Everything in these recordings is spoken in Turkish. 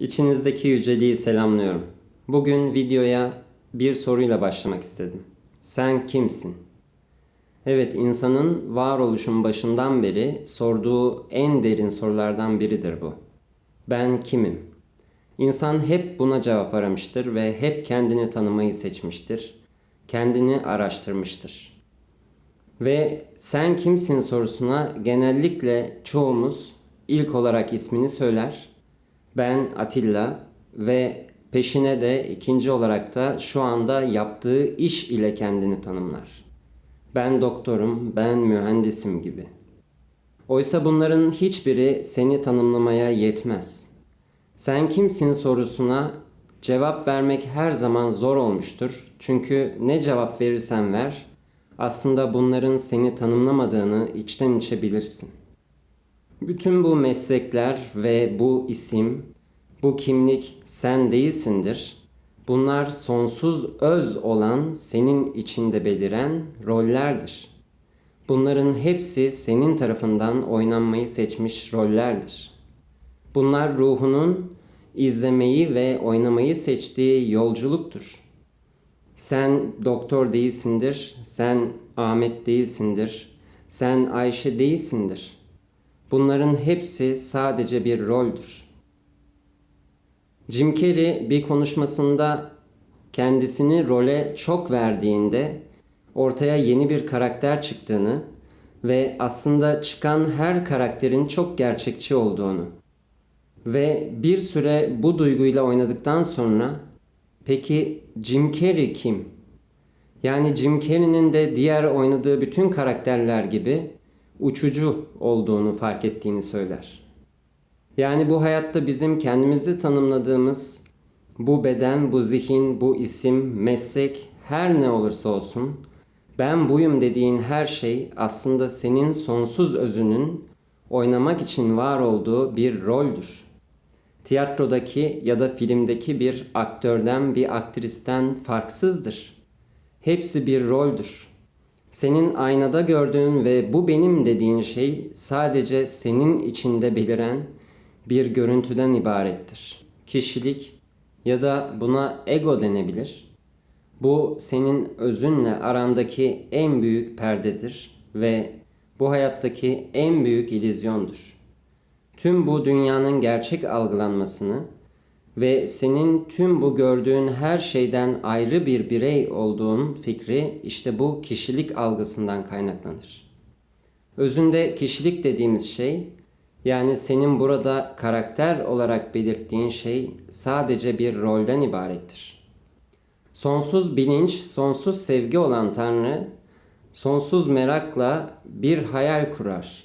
İçinizdeki yüceliği selamlıyorum. Bugün videoya bir soruyla başlamak istedim. Sen kimsin? Evet, insanın varoluşun başından beri sorduğu en derin sorulardan biridir bu. Ben kimim? İnsan hep buna cevap aramıştır ve hep kendini tanımayı seçmiştir. Kendini araştırmıştır. Ve sen kimsin sorusuna genellikle çoğumuz ilk olarak ismini söyler. Ben Atilla ve peşine de ikinci olarak da şu anda yaptığı iş ile kendini tanımlar. Ben doktorum, ben mühendisim gibi. Oysa bunların hiçbiri seni tanımlamaya yetmez. Sen kimsin sorusuna cevap vermek her zaman zor olmuştur. Çünkü ne cevap verirsen ver, aslında bunların seni tanımlamadığını içten içe bilirsin. Bütün bu meslekler ve bu isim, bu kimlik sen değilsindir. Bunlar sonsuz öz olan senin içinde beliren rollerdir. Bunların hepsi senin tarafından oynanmayı seçmiş rollerdir. Bunlar ruhunun izlemeyi ve oynamayı seçtiği yolculuktur. Sen doktor değilsindir, sen Ahmet değilsindir, sen Ayşe değilsindir. Bunların hepsi sadece bir roldür. Jim Carrey bir konuşmasında kendisini role çok verdiğinde ortaya yeni bir karakter çıktığını ve aslında çıkan her karakterin çok gerçekçi olduğunu ve bir süre bu duyguyla oynadıktan sonra peki Jim Carrey kim? Yani Jim Carrey'nin de diğer oynadığı bütün karakterler gibi uçucu olduğunu fark ettiğini söyler. Yani bu hayatta bizim kendimizi tanımladığımız bu beden, bu zihin, bu isim, meslek her ne olursa olsun ben buyum dediğin her şey aslında senin sonsuz özünün oynamak için var olduğu bir roldür. Tiyatrodaki ya da filmdeki bir aktörden, bir aktristen farksızdır. Hepsi bir roldür. Senin aynada gördüğün ve bu benim dediğin şey sadece senin içinde beliren bir görüntüden ibarettir. Kişilik ya da buna ego denebilir. Bu senin özünle arandaki en büyük perdedir ve bu hayattaki en büyük ilizyondur. Tüm bu dünyanın gerçek algılanmasını ve senin tüm bu gördüğün her şeyden ayrı bir birey olduğun fikri işte bu kişilik algısından kaynaklanır. Özünde kişilik dediğimiz şey yani senin burada karakter olarak belirttiğin şey sadece bir rolden ibarettir. Sonsuz bilinç, sonsuz sevgi olan Tanrı sonsuz merakla bir hayal kurar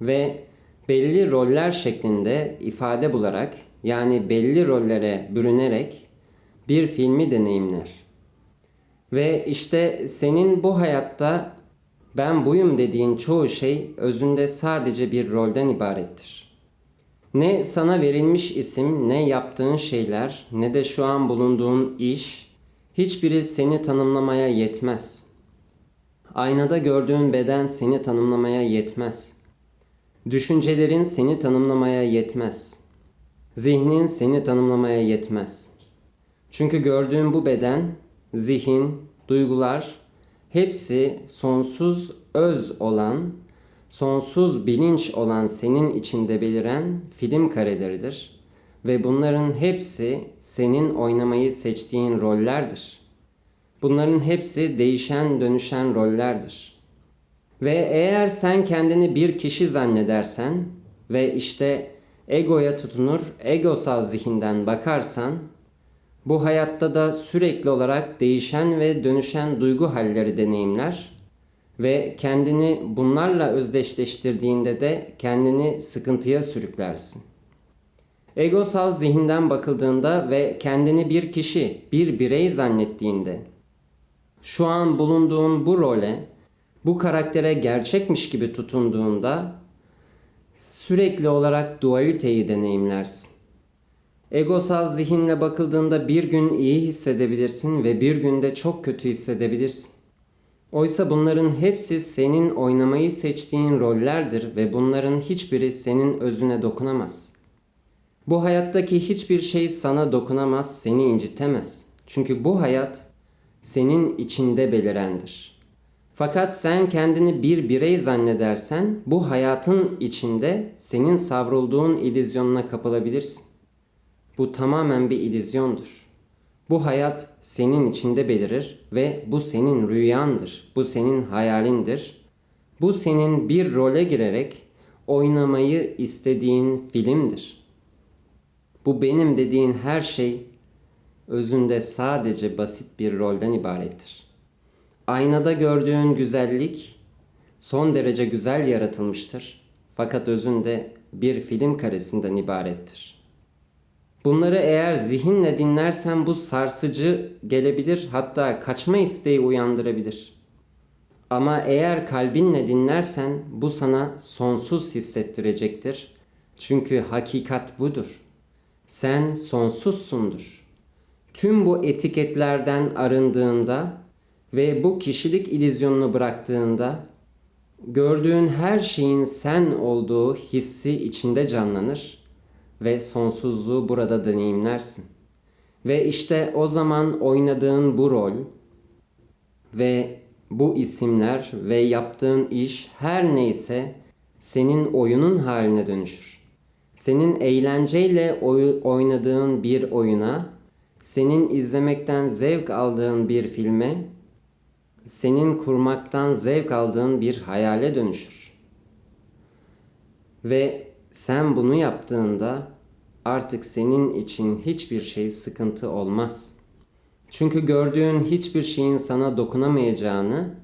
ve belli roller şeklinde ifade bularak yani belli rollere bürünerek bir filmi deneyimler. Ve işte senin bu hayatta ben buyum dediğin çoğu şey özünde sadece bir rolden ibarettir. Ne sana verilmiş isim, ne yaptığın şeyler, ne de şu an bulunduğun iş hiçbiri seni tanımlamaya yetmez. Aynada gördüğün beden seni tanımlamaya yetmez. Düşüncelerin seni tanımlamaya yetmez. Zihnin seni tanımlamaya yetmez. Çünkü gördüğün bu beden, zihin, duygular hepsi sonsuz öz olan, sonsuz bilinç olan senin içinde beliren film kareleridir ve bunların hepsi senin oynamayı seçtiğin rollerdir. Bunların hepsi değişen, dönüşen rollerdir. Ve eğer sen kendini bir kişi zannedersen ve işte egoya tutunur, egosal zihinden bakarsan bu hayatta da sürekli olarak değişen ve dönüşen duygu halleri deneyimler ve kendini bunlarla özdeşleştirdiğinde de kendini sıkıntıya sürüklersin. Egosal zihinden bakıldığında ve kendini bir kişi, bir birey zannettiğinde şu an bulunduğun bu role, bu karaktere gerçekmiş gibi tutunduğunda sürekli olarak dualiteyi deneyimlersin. Egosal zihinle bakıldığında bir gün iyi hissedebilirsin ve bir günde çok kötü hissedebilirsin. Oysa bunların hepsi senin oynamayı seçtiğin rollerdir ve bunların hiçbiri senin özüne dokunamaz. Bu hayattaki hiçbir şey sana dokunamaz, seni incitemez. Çünkü bu hayat senin içinde belirendir. Fakat sen kendini bir birey zannedersen bu hayatın içinde senin savrulduğun illüzyonuna kapılabilirsin. Bu tamamen bir illüzyondur. Bu hayat senin içinde belirir ve bu senin rüyandır. Bu senin hayalindir. Bu senin bir role girerek oynamayı istediğin filmdir. Bu benim dediğin her şey özünde sadece basit bir rolden ibarettir. Aynada gördüğün güzellik son derece güzel yaratılmıştır. Fakat özünde bir film karesinden ibarettir. Bunları eğer zihinle dinlersen bu sarsıcı gelebilir hatta kaçma isteği uyandırabilir. Ama eğer kalbinle dinlersen bu sana sonsuz hissettirecektir. Çünkü hakikat budur. Sen sonsuzsundur. Tüm bu etiketlerden arındığında ve bu kişilik illüzyonunu bıraktığında gördüğün her şeyin sen olduğu hissi içinde canlanır ve sonsuzluğu burada deneyimlersin. Ve işte o zaman oynadığın bu rol ve bu isimler ve yaptığın iş her neyse senin oyunun haline dönüşür. Senin eğlenceyle oy- oynadığın bir oyuna, senin izlemekten zevk aldığın bir filme, senin kurmaktan zevk aldığın bir hayale dönüşür. Ve sen bunu yaptığında artık senin için hiçbir şey sıkıntı olmaz. Çünkü gördüğün hiçbir şeyin sana dokunamayacağını,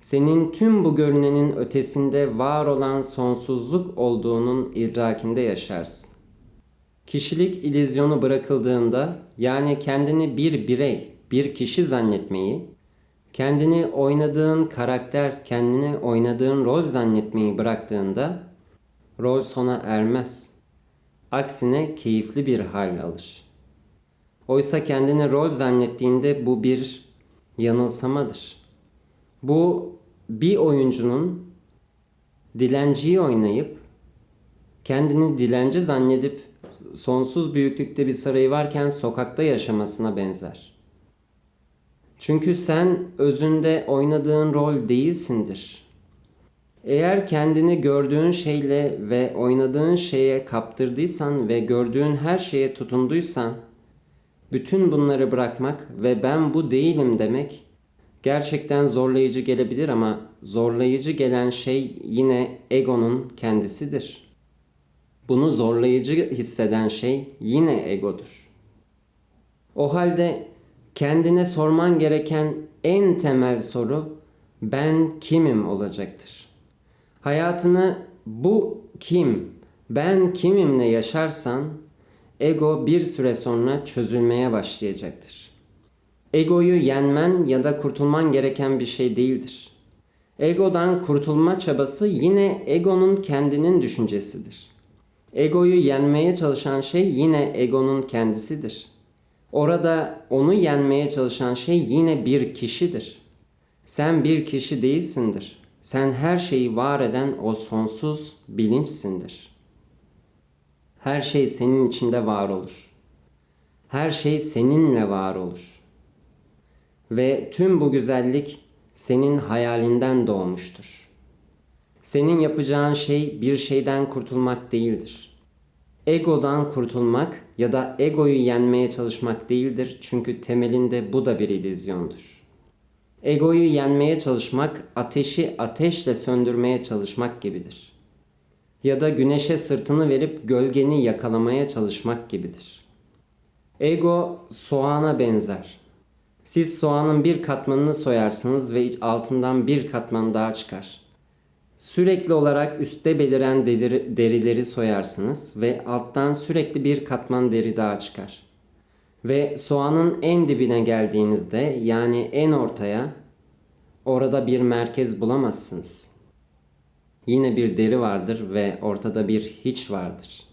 senin tüm bu görünenin ötesinde var olan sonsuzluk olduğunun idrakinde yaşarsın. Kişilik illüzyonu bırakıldığında yani kendini bir birey, bir kişi zannetmeyi, kendini oynadığın karakter, kendini oynadığın rol zannetmeyi bıraktığında rol sona ermez. Aksine keyifli bir hal alır. Oysa kendini rol zannettiğinde bu bir yanılsamadır. Bu bir oyuncunun dilenciyi oynayıp kendini dilenci zannedip sonsuz büyüklükte bir sarayı varken sokakta yaşamasına benzer. Çünkü sen özünde oynadığın rol değilsindir. Eğer kendini gördüğün şeyle ve oynadığın şeye kaptırdıysan ve gördüğün her şeye tutunduysan, bütün bunları bırakmak ve ben bu değilim demek gerçekten zorlayıcı gelebilir ama zorlayıcı gelen şey yine egonun kendisidir. Bunu zorlayıcı hisseden şey yine egodur. O halde kendine sorman gereken en temel soru ben kimim olacaktır. Hayatını bu kim, ben kimimle yaşarsan ego bir süre sonra çözülmeye başlayacaktır. Egoyu yenmen ya da kurtulman gereken bir şey değildir. Egodan kurtulma çabası yine egonun kendinin düşüncesidir. Egoyu yenmeye çalışan şey yine egonun kendisidir. Orada onu yenmeye çalışan şey yine bir kişidir. Sen bir kişi değilsindir. Sen her şeyi var eden o sonsuz bilinçsindir. Her şey senin içinde var olur. Her şey seninle var olur. Ve tüm bu güzellik senin hayalinden doğmuştur. Senin yapacağın şey bir şeyden kurtulmak değildir. Egodan kurtulmak ya da egoyu yenmeye çalışmak değildir çünkü temelinde bu da bir illüzyondur. Egoyu yenmeye çalışmak ateşi ateşle söndürmeye çalışmak gibidir. Ya da güneşe sırtını verip gölgeni yakalamaya çalışmak gibidir. Ego soğana benzer. Siz soğanın bir katmanını soyarsınız ve altından bir katman daha çıkar. Sürekli olarak üstte beliren deri- derileri soyarsınız ve alttan sürekli bir katman deri daha çıkar. Ve soğanın en dibine geldiğinizde yani en ortaya orada bir merkez bulamazsınız. Yine bir deri vardır ve ortada bir hiç vardır.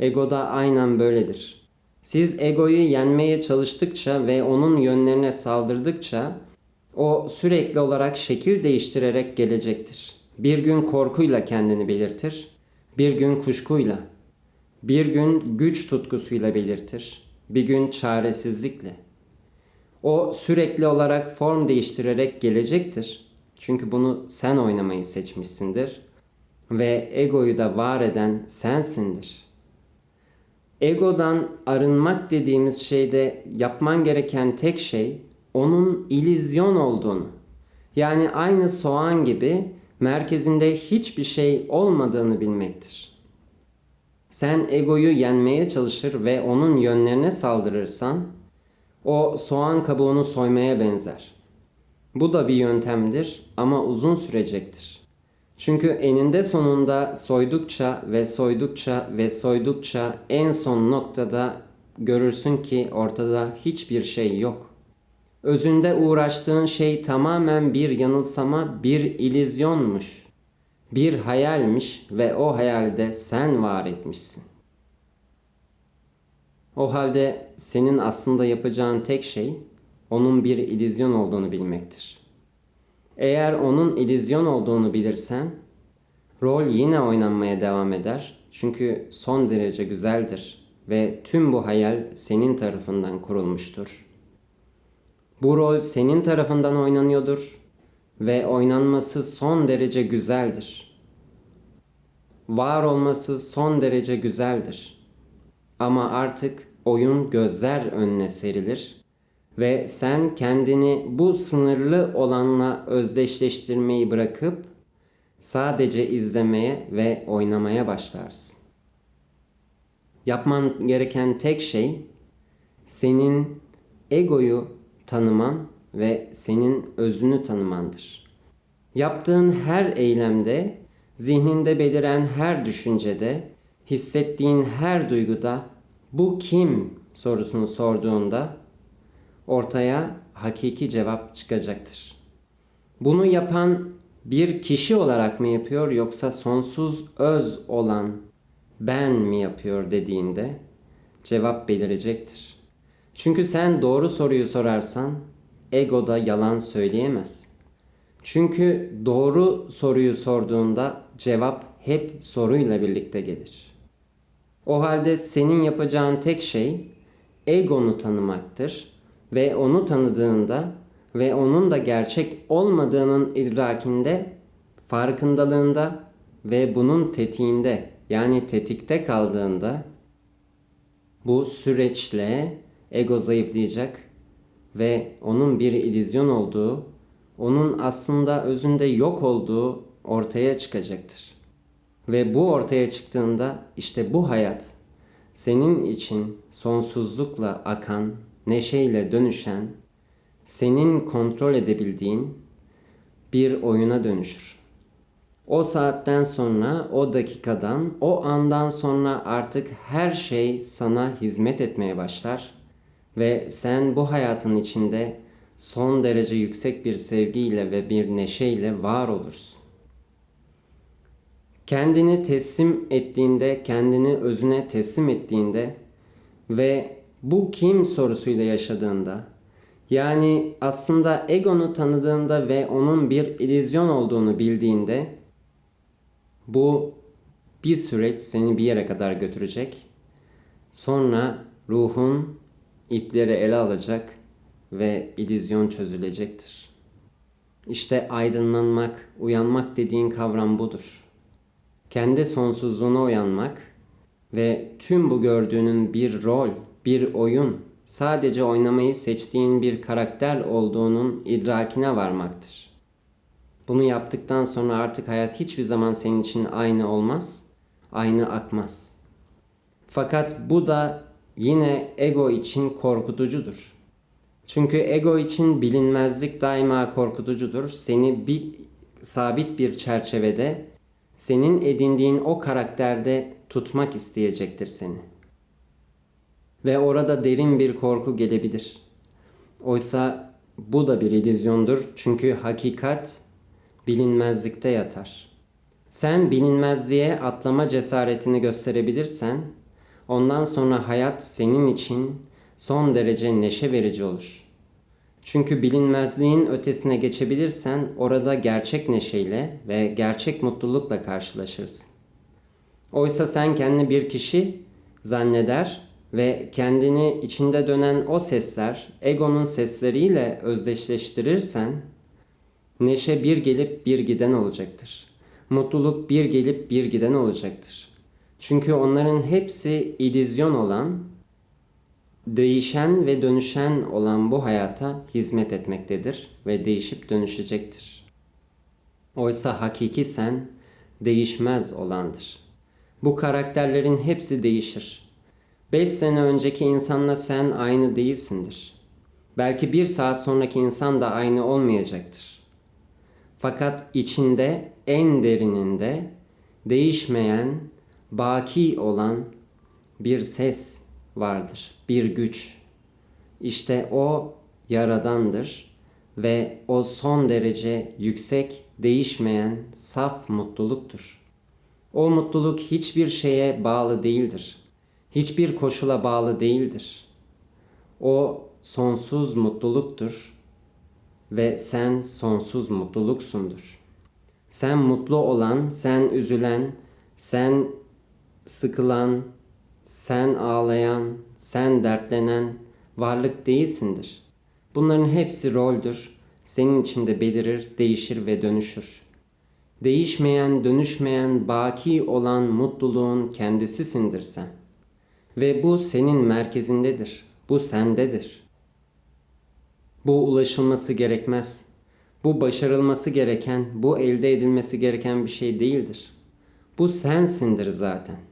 Ego da aynen böyledir. Siz egoyu yenmeye çalıştıkça ve onun yönlerine saldırdıkça o sürekli olarak şekil değiştirerek gelecektir. Bir gün korkuyla kendini belirtir, bir gün kuşkuyla. Bir gün güç tutkusuyla belirtir, bir gün çaresizlikle. O sürekli olarak form değiştirerek gelecektir. Çünkü bunu sen oynamayı seçmişsindir ve egoyu da var eden sensindir. Egodan arınmak dediğimiz şeyde yapman gereken tek şey onun ilizyon olduğunu. Yani aynı soğan gibi merkezinde hiçbir şey olmadığını bilmektir. Sen egoyu yenmeye çalışır ve onun yönlerine saldırırsan o soğan kabuğunu soymaya benzer. Bu da bir yöntemdir ama uzun sürecektir. Çünkü eninde sonunda soydukça ve soydukça ve soydukça en son noktada görürsün ki ortada hiçbir şey yok. Özünde uğraştığın şey tamamen bir yanılsama, bir ilizyonmuş. Bir hayalmiş ve o hayalde sen var etmişsin. O halde senin aslında yapacağın tek şey onun bir ilizyon olduğunu bilmektir. Eğer onun ilizyon olduğunu bilirsen rol yine oynanmaya devam eder. Çünkü son derece güzeldir ve tüm bu hayal senin tarafından kurulmuştur. Bu rol senin tarafından oynanıyordur ve oynanması son derece güzeldir. Var olması son derece güzeldir. Ama artık oyun gözler önüne serilir ve sen kendini bu sınırlı olanla özdeşleştirmeyi bırakıp sadece izlemeye ve oynamaya başlarsın. Yapman gereken tek şey senin egoyu tanıman ve senin özünü tanımandır. Yaptığın her eylemde, zihninde beliren her düşüncede, hissettiğin her duyguda bu kim sorusunu sorduğunda ortaya hakiki cevap çıkacaktır. Bunu yapan bir kişi olarak mı yapıyor yoksa sonsuz öz olan ben mi yapıyor dediğinde cevap belirecektir. Çünkü sen doğru soruyu sorarsan ego da yalan söyleyemez. Çünkü doğru soruyu sorduğunda cevap hep soruyla birlikte gelir. O halde senin yapacağın tek şey egonu tanımaktır ve onu tanıdığında ve onun da gerçek olmadığının idrakinde, farkındalığında ve bunun tetiğinde yani tetikte kaldığında bu süreçle ego zayıflayacak ve onun bir ilizyon olduğu, onun aslında özünde yok olduğu ortaya çıkacaktır. Ve bu ortaya çıktığında işte bu hayat senin için sonsuzlukla akan, neşeyle dönüşen, senin kontrol edebildiğin bir oyuna dönüşür. O saatten sonra, o dakikadan, o andan sonra artık her şey sana hizmet etmeye başlar ve sen bu hayatın içinde son derece yüksek bir sevgiyle ve bir neşeyle var olursun. Kendini teslim ettiğinde, kendini özüne teslim ettiğinde ve bu kim sorusuyla yaşadığında, yani aslında egonu tanıdığında ve onun bir ilizyon olduğunu bildiğinde bu bir süreç seni bir yere kadar götürecek. Sonra ruhun ipleri ele alacak ve ilizyon çözülecektir. İşte aydınlanmak, uyanmak dediğin kavram budur. Kendi sonsuzluğuna uyanmak ve tüm bu gördüğünün bir rol, bir oyun, sadece oynamayı seçtiğin bir karakter olduğunun idrakine varmaktır. Bunu yaptıktan sonra artık hayat hiçbir zaman senin için aynı olmaz, aynı akmaz. Fakat bu da yine ego için korkutucudur. Çünkü ego için bilinmezlik daima korkutucudur. Seni bir sabit bir çerçevede, senin edindiğin o karakterde tutmak isteyecektir seni. Ve orada derin bir korku gelebilir. Oysa bu da bir illüzyondur. Çünkü hakikat bilinmezlikte yatar. Sen bilinmezliğe atlama cesaretini gösterebilirsen Ondan sonra hayat senin için son derece neşe verici olur. Çünkü bilinmezliğin ötesine geçebilirsen orada gerçek neşeyle ve gerçek mutlulukla karşılaşırsın. Oysa sen kendi bir kişi zanneder ve kendini içinde dönen o sesler, egonun sesleriyle özdeşleştirirsen neşe bir gelip bir giden olacaktır. Mutluluk bir gelip bir giden olacaktır. Çünkü onların hepsi illüzyon olan, değişen ve dönüşen olan bu hayata hizmet etmektedir ve değişip dönüşecektir. Oysa hakiki sen değişmez olandır. Bu karakterlerin hepsi değişir. Beş sene önceki insanla sen aynı değilsindir. Belki bir saat sonraki insan da aynı olmayacaktır. Fakat içinde en derininde değişmeyen, baki olan bir ses vardır, bir güç. İşte o yaradandır ve o son derece yüksek, değişmeyen, saf mutluluktur. O mutluluk hiçbir şeye bağlı değildir. Hiçbir koşula bağlı değildir. O sonsuz mutluluktur ve sen sonsuz mutluluksundur. Sen mutlu olan, sen üzülen, sen sıkılan, sen ağlayan, sen dertlenen varlık değilsindir. Bunların hepsi roldür. Senin içinde belirir, değişir ve dönüşür. Değişmeyen, dönüşmeyen, baki olan mutluluğun kendisisindir sen. Ve bu senin merkezindedir. Bu sendedir. Bu ulaşılması gerekmez. Bu başarılması gereken, bu elde edilmesi gereken bir şey değildir. Bu sensindir zaten.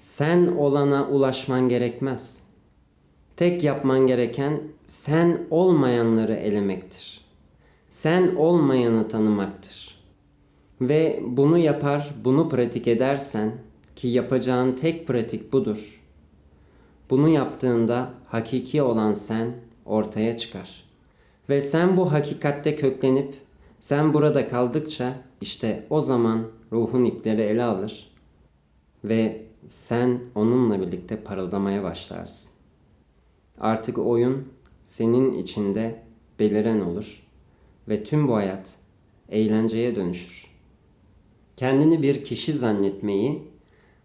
Sen olana ulaşman gerekmez. Tek yapman gereken sen olmayanları elemektir. Sen olmayanı tanımaktır. Ve bunu yapar, bunu pratik edersen ki yapacağın tek pratik budur. Bunu yaptığında hakiki olan sen ortaya çıkar. Ve sen bu hakikatte köklenip sen burada kaldıkça işte o zaman ruhun ipleri ele alır ve sen onunla birlikte parıldamaya başlarsın. Artık oyun senin içinde beliren olur ve tüm bu hayat eğlenceye dönüşür. Kendini bir kişi zannetmeyi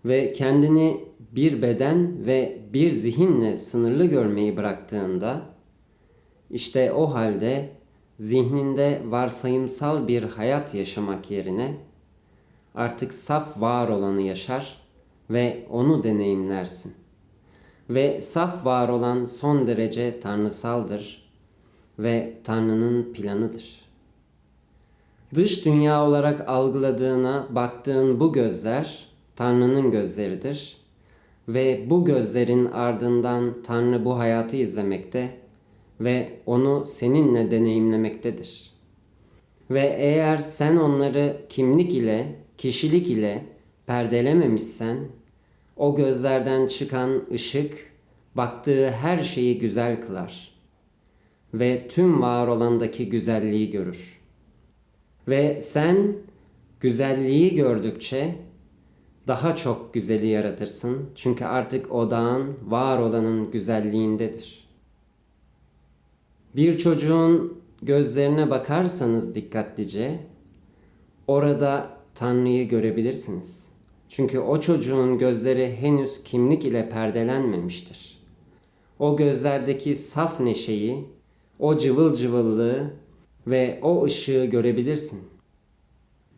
ve kendini bir beden ve bir zihinle sınırlı görmeyi bıraktığında işte o halde zihninde varsayımsal bir hayat yaşamak yerine artık saf var olanı yaşar ve onu deneyimlersin. Ve saf var olan son derece tanrısaldır ve Tanrı'nın planıdır. Dış dünya olarak algıladığına baktığın bu gözler Tanrı'nın gözleridir ve bu gözlerin ardından Tanrı bu hayatı izlemekte ve onu seninle deneyimlemektedir. Ve eğer sen onları kimlik ile, kişilik ile perdelememişsen, o gözlerden çıkan ışık baktığı her şeyi güzel kılar ve tüm var olandaki güzelliği görür. Ve sen güzelliği gördükçe daha çok güzeli yaratırsın. Çünkü artık odağın var olanın güzelliğindedir. Bir çocuğun gözlerine bakarsanız dikkatlice orada Tanrı'yı görebilirsiniz. Çünkü o çocuğun gözleri henüz kimlik ile perdelenmemiştir. O gözlerdeki saf neşeyi, o cıvıl cıvıllığı ve o ışığı görebilirsin.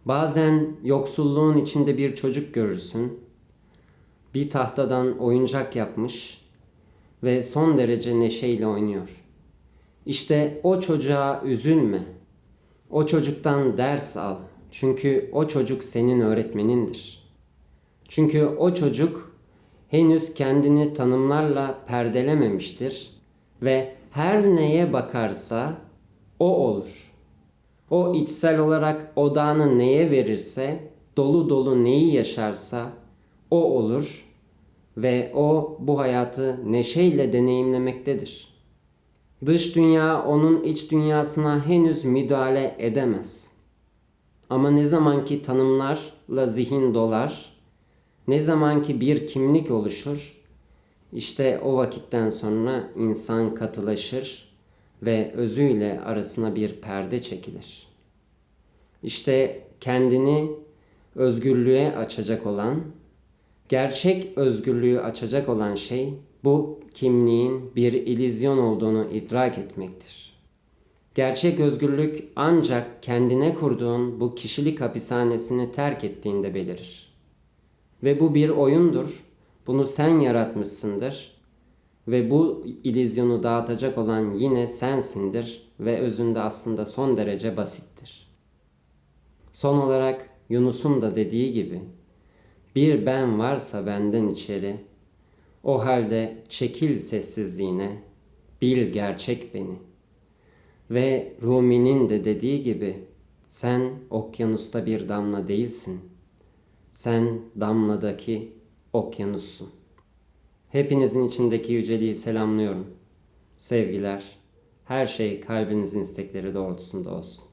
Bazen yoksulluğun içinde bir çocuk görürsün. Bir tahtadan oyuncak yapmış ve son derece neşeyle oynuyor. İşte o çocuğa üzülme. O çocuktan ders al. Çünkü o çocuk senin öğretmenindir. Çünkü o çocuk henüz kendini tanımlarla perdelememiştir ve her neye bakarsa o olur. O içsel olarak odağını neye verirse, dolu dolu neyi yaşarsa o olur ve o bu hayatı neşeyle deneyimlemektedir. Dış dünya onun iç dünyasına henüz müdahale edemez. Ama ne zamanki tanımlarla zihin dolar, ne zamanki bir kimlik oluşur, işte o vakitten sonra insan katılaşır ve özüyle arasına bir perde çekilir. İşte kendini özgürlüğe açacak olan, Gerçek özgürlüğü açacak olan şey bu kimliğin bir ilizyon olduğunu idrak etmektir. Gerçek özgürlük ancak kendine kurduğun bu kişilik hapishanesini terk ettiğinde belirir. Ve bu bir oyundur. Bunu sen yaratmışsındır. Ve bu ilizyonu dağıtacak olan yine sensindir ve özünde aslında son derece basittir. Son olarak Yunus'un da dediği gibi bir ben varsa benden içeri o halde çekil sessizliğine bil gerçek beni. Ve Rumi'nin de dediği gibi sen okyanusta bir damla değilsin. Sen damladaki okyanussun. Hepinizin içindeki yüceliği selamlıyorum. Sevgiler, her şey kalbinizin istekleri doğrultusunda olsun.